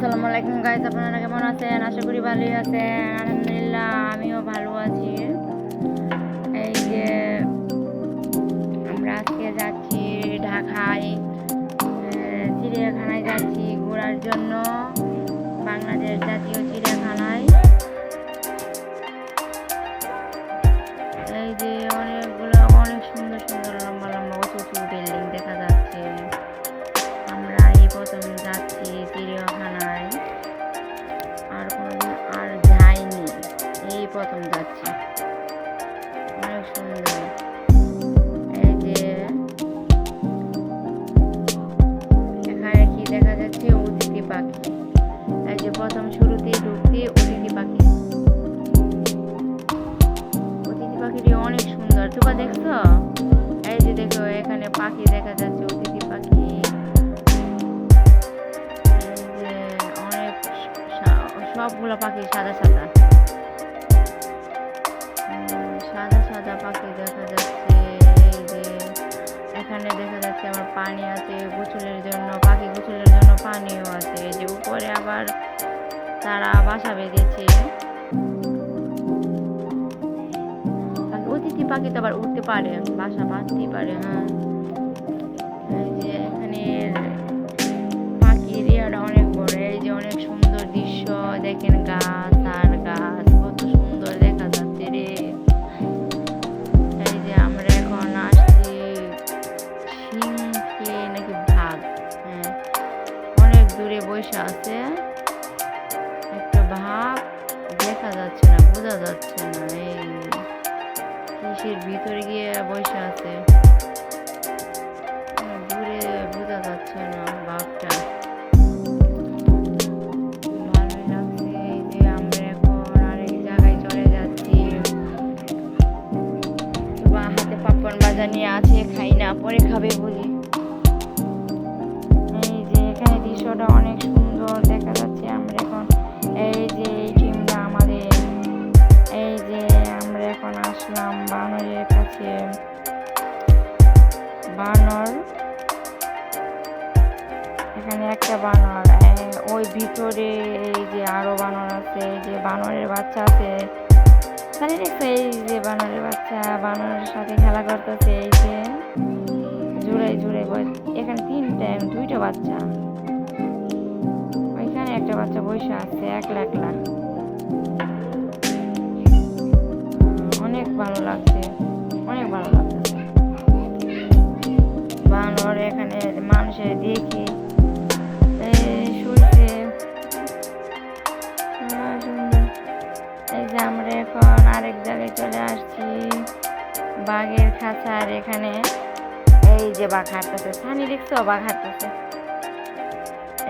আসসালামু আলাইকুম গাইজ আপনারা কেমন আছেন? আশা করি ভালোই আছেন। আলহামদুলিল্লাহ, আমিও ভালো আছি। এই যে আমরা আজকে যাচ্ছি ঢাকায় চিড়িয়াখানায় যাচ্ছি ঘোরার জন্য। বাংলাদেশ জাতীয় চিড়িয়াখানায়। এই যে অনেকগুলো, অনেক সুন্দর সুন্দর পাখি, দেখা যাচ্ছে অতিথি পাখি। অনেক সবগুলো পাখি সাদা সাদা। সাদা সাদা পাখি দেখা যাচ্ছে, এই যে এখানে দেখা যাচ্ছে আমার পানি আছে, গোসলের জন্য, পাখি গোসলের জন্য পানিও আছে। যে উপরে আবার তারা বাসা বেঁধেছে। অতিথি পাখি তো আবার উঠতে পারে, বাসা বাঁধতেই পারে হ্যাঁ। যাচ্ছে না এই কিসের ভিতরে গিয়ে বসে আছে? দূরে বোঝা যাচ্ছে না ভাবটা ভালোই লাগছে এই যে আমরা এখন আরেক জায়গায় চলে যাচ্ছি। বা হাতে পাপন বাজা নিয়ে আছে, খাই না, পরে খাবে বলি এই যে এখানে দৃশ্যটা অনেক সুন্দর বানর। এখানে একটা বানর ওই ভিতরে এই যে আরও বানর আছে এই যে বানরের বাচ্চা আছে। দেখছ এই যে বানরের বাচ্চা বানরের সাথে খেলা করতেছে এই যে। জুড়ে বস- এখানে তিনটা দুইটা বাচ্চা। ওইখানে একটা বাচ্চা বসে আছে একলা একলা। উম, অনেক ভালো লাগছে অনেক ভালো লাগছে। বানর এখানে মানুষের দেখি শুনছে এই যে আমরা এখন আরেক জায়গায় চলে আসছি, বাঘের খাঁচার এখানে। এই যে বাঘ হাঁটতেছে, সানি দেখছ? বাঘ হাঁটতেছে।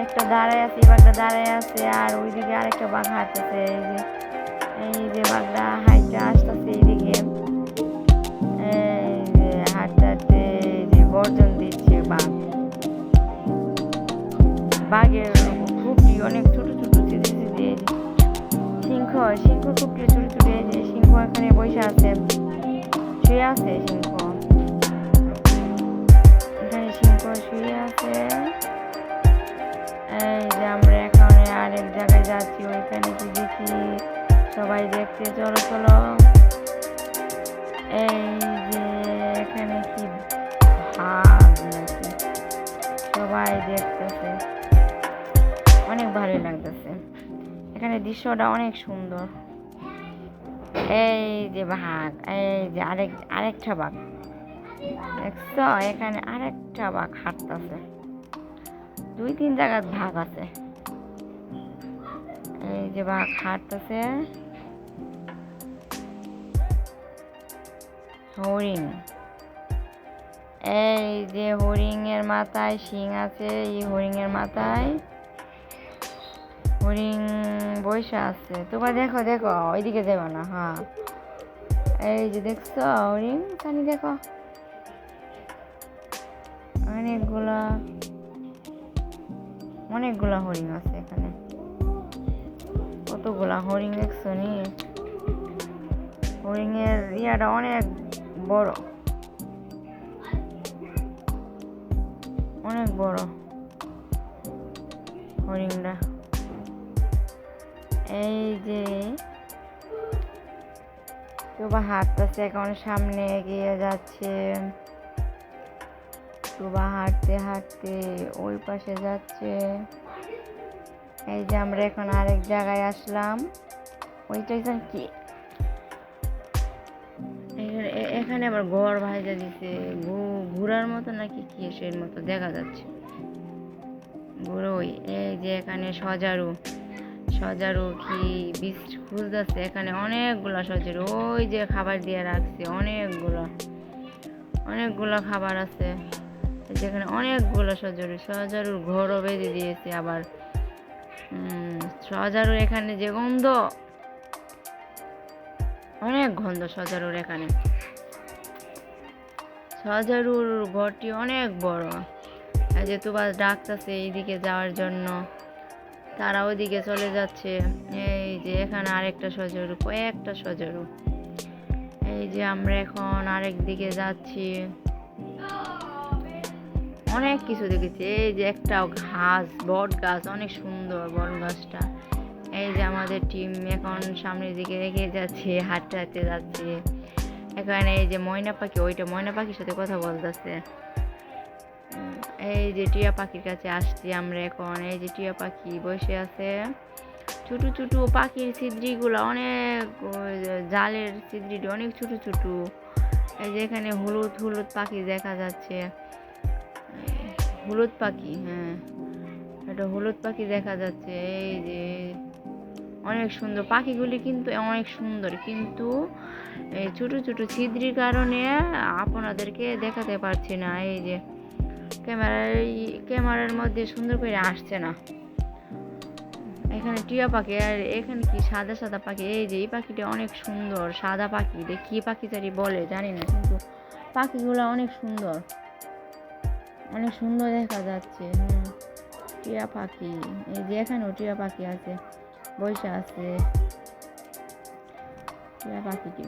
একটা দাঁড়ায় আছে, বাঘটা দাঁড়ায় আছে, আর ওইদিকে আরেকটা বাঘ হাঁটতেছে, এই যে এই যে বাঘটা হাইটটা আসতেছে এইদিকে। বাঘের খুবটি অনেক ছোট ছোট চিঠি সিংহ সিংহ খুবটি ছোট ছোট যে সিংহ এখানে বসে আছে। শুয়ে আছে সিংহ। এখানে সিংহ শুয়ে আছে। এই যে আমরা এখন আরেক জায়গায় যাচ্ছি, ওইখানে কি দেখি সবাই দেখতে চলো চলো। লাগতেছে এখানে দৃশ্যটা অনেক সুন্দর। এই যে বাঘ, এই যে আরেক, আরেকটা বাঘ। দেখছ? এখানে আরেকটা বাঘ হাঁটতেছে। দুই, তিন জায়গার ভাগ আছে। এই যে বাঘ হাঁটতেছে। হরিণ। এই যে হরিণের মাথায় শিং আছে, এই হরিণের মাথায় হরিণ বৈশা আছে। তোমরা দেখো দেখো, ওইদিকে যাব না হ্যাঁ। এই যে দেখছ হরিণ খানি দেখো। অনেকগুলা অনেকগুলা হরিণ আছে এখানে। কতগুলা হরিণ দেখছ নি? হরিণের ইয়াটা অনেক বড়। অনেক বড় হরিণটা। এই যে টুবা হাঁটতেছে, এখন সামনে এগিয়ে যাচ্ছে। টুবা হাঁটতে হাঁটতে ওই পাশে যাচ্ছে। এই যে আমরা এখন আরেক জায়গায় আসলাম। ওইটাই যেন কি? এখানে আবার ঘর ভাইজা দিছে। ঘু- ঘোড়ার মতো নাকি কি সেই মতো দেখা যাচ্ছে। ঘুরোই এই যে এখানে সজারু। সজারু কি বীজ খুঁজতেছে এখানে অনেকগুলা সজারু। ওই যে খাবার দিয়ে রাখছে, অনেকগুলো। অনেকগুলো খাবার আছে। যেখানে অনেকগুলো সজারু, সজারুর ঘরও বেঁধে দিয়েছে আবার। সজারুর এখানে যে গন্ধ। অনেক গন্ধ সজারুর এখানে। সজারুর ঘরটি অনেক বড়। যে তুবাস ডাকতেছে এইদিকে যাওয়ার জন্য। তারা ওইদিকে চলে যাচ্ছে। এই যে এখানে আরেকটা সজরু, কয়েকটা সজরু। এই যে আমরা এখন আরেক দিকে যাচ্ছি। অনেক কিছু দেখেছি। এই যে একটা ঘাস, বট গাছ, অনেক সুন্দর বট গাছটা। এই যে আমাদের টিম এখন সামনের দিকে এগিয়ে যাচ্ছে, হাঁটতে হাঁটতে যাচ্ছে। এখানে এই যে ময়না পাখি, ওইটা ময়না পাখির সাথে কথা বলতেছে। এই যে টিয়া পাখির কাছে আসছি আমরা এখন। এই যে টিয়া পাখি বসে আছে। ছোট ছোট পাখির ছিদ্রিগুলো অনেক জালের ছিদ্রিটি অনেক ছোট ছোট। এই যে এখানে হলুদ হলুদ পাখি দেখা যাচ্ছে। হলুদ পাখি হ্যাঁ। একটা হলুদ পাখি দেখা যাচ্ছে। এই যে অনেক সুন্দর। পাখিগুলি কিন্তু অনেক সুন্দর। কিন্তু এই ছোট ছোট ছিদ্রির কারণে আপনাদেরকে দেখাতে পারছি না। এই যে ক্যামেরায় ক্যামেরার মধ্যে সুন্দর করে আসছে না। এখানে টিয়া পাখি আর এখানে কি সাদা সাদা পাখি? এই যে এই পাখিটা অনেক সুন্দর, সাদা পাখি। এটা কি পাখি জানি বলে, জানি না, কিন্তু পাখিগুলো অনেক সুন্দর। অনেক সুন্দর দেখা যাচ্ছে, হুম। টিয়া পাখি, এই যে এখানেও টিয়া পাখি আছে, বসে আছে। টিয়া পাখিটি,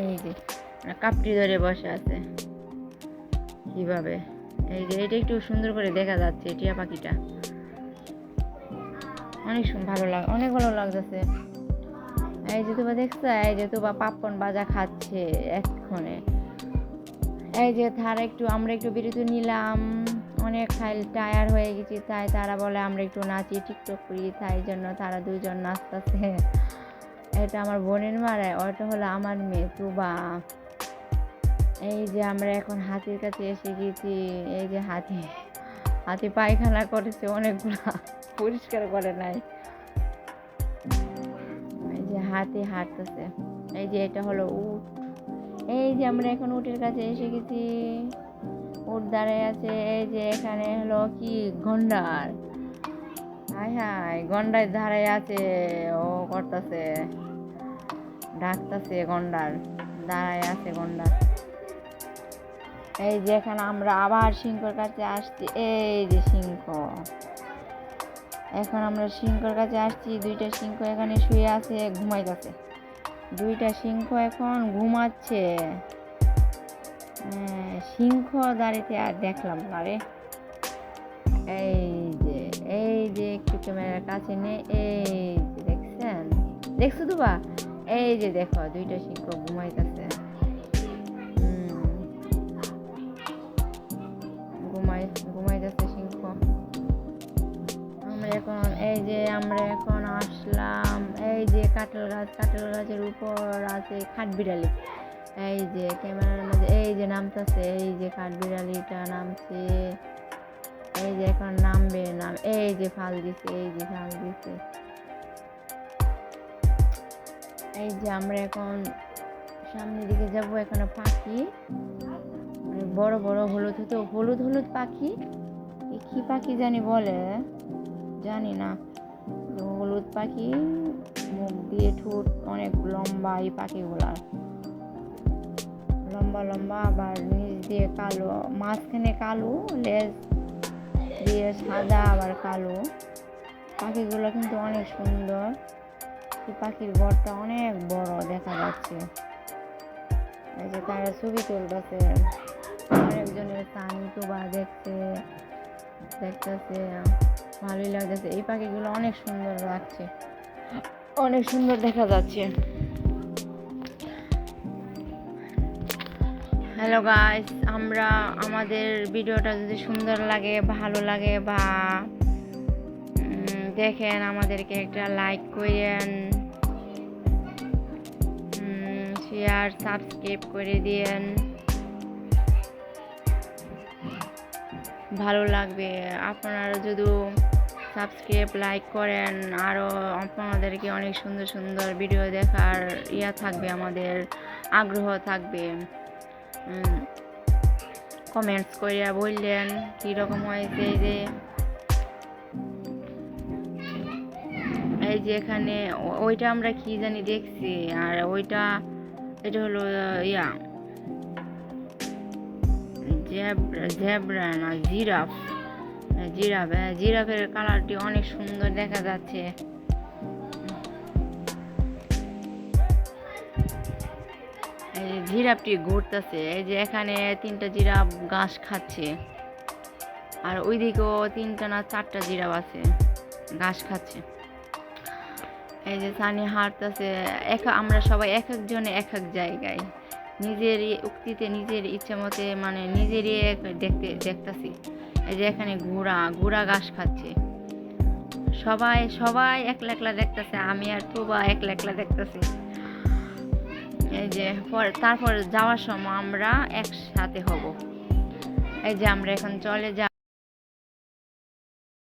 এই যে কাপটি ধরে বসে আছে। কীভাবে? যে এটা একটু সুন্দর করে দেখা যাচ্ছে টিয়া পাখিটা। অনেক ভালো লাগ অনেক ভালো লাগতেছে। এই যে তোবা দেখছ, এই যে তোবা পাপন বাজা খাচ্ছে এক্ষণে। এই যে তারা একটু, আমরা একটু বিরতি নিলাম। অনেক খাইল টায়ার হয়ে গেছি, তাই তারা বলে আমরা একটু নাচি, টিকটক করি, তাই জন্য তারা দুইজন নাচতেছে। এটা আমার বোনের মারা ওটা হলো আমার মেয়ে, তুবা। এই যে আমরা এখন হাতির কাছে এসে গেছি। এই যে হাতি হাতি পায়খানা করেছে অনেকগুলা, পরিষ্কার করে নাই। এই যে হাতি হাঁটতেছে। এই যে এটা হলো উট। এই যে আমরা এখন উটের কাছে এসে গেছি। উট দাঁড়ায় আছে। এই যে এখানে হলো কি? গন্ডার। হাই হাই গন্ডার ধারে আছে। ও করতেছে, ডাকতেছে গন্ডার। দাঁড়ায় আছে গন্ডার। এই যে এখানে আমরা আবার সিংহর কাছে আসছি এই যে সিংহ এখন আমরা সিংহর কাছে আসছি দুইটা সিংহ এখানে শুয়ে আছে ঘুমাইতেছে। দুইটা সিংহ এখন ঘুমাচ্ছে। হ্যাঁ, সিংহ দাঁড়িতে আর দেখলাম না রে। এই যে এই যে একটু ক্যামেরার কাছে নে এই যে দেখছেন? দেখছ তো বা এই যে দেখো দুইটা সিংহ ঘুমাইতেছে। ঘুমাই ঘুমাইতেছে সিংহ। আমরা এখন, এই যে আমরা এখন আসলাম, এই যে কাঁঠাল গাছ, কাঁঠাল গাছের উপর আছে কাঠবিড়ালি এই যে ক্যামেরার মধ্যে, এই যে নামতেছে, এই যে কাঠবিড়ালিটা নামছে। এই যে এখন নামবে, নাম, এই যে ফাল দিছে, এই যে ফাল দিছে। এই যে আমরা এখন সামনের দিকে যাব, এখানে পাখি। বড় বড় হলুদ হতো হলুদ হলুদ পাখি? কি পাখি জানি বলে? জানি না। হলুদ পাখি, মুখ দিয়ে ঠোঁট অনেক লম্বা এই পাখিগুলার। লম্বা লম্বা আবার নিচ দিয়ে কালো, মাঝখানে কালো, লেজ দিয়ে সাদা আবার কালো। পাখিগুলো কিন্তু অনেক সুন্দর। এই পাখির ঘরটা অনেক বড় দেখা যাচ্ছে। এই যে তারা ছবি তুলতেছে। আরেকজনের স্বামী তো বা দেখছে দেখতেছে ভালোই লাগতেছে। এই পাখিগুলো অনেক সুন্দর লাগছে। অনেক সুন্দর দেখা যাচ্ছে। হ্যালো গাইস আমরা আমাদের ভিডিওটা যদি সুন্দর লাগে ভালো লাগে বা দেখেন আমাদেরকে একটা লাইক করেন। শেয়ার সাবস্ক্রাইব করে দিয়েন। ভালো লাগবে। আপনারা যদি সাবস্ক্রাইব লাইক করেন আরও আপনাদেরকে অনেক সুন্দর সুন্দর ভিডিও দেখার ইয়া থাকবে, আমাদের আগ্রহ থাকবে। কমেন্টস করিয়া বললেন কীরকম হয়েছে এই যে? এই যে এখানে ওইটা আমরা কি জানি দেখছি, আর ওইটা, এটা হলো, ইয়া জেব্রা না জিরাফ। জিরাফ জিরাফের কালারটি অনেক সুন্দর দেখা যাচ্ছে। এই যে জিরাফটি ঘুরতেছে। এই যে এখানে তিনটা জিরাফ ঘাস খাচ্ছে। আর ওইদিকেও তিনটা না চারটা জিরাফ আছে, ঘাস খাচ্ছে। এই যে সানি হাঁটতেছে, এক আমরা সবাই এক একজনে এক এক জায়গায়। নিজের উক্তিতে নিজের ইচ্ছা মতে মানে নিজেরই দেখতে, দেখতেছি। যে এখানে ঘোড়া ঘোড়া ঘাস খাচ্ছে। সবাই সবাই একলা একলা দেখতেছে, আমি আর তোবা একলা একলা দেখতেছি। এই যে, পর তারপর যাওয়ার সময় আমরা একসাথে হব। এই যে আমরা এখন চলে যাব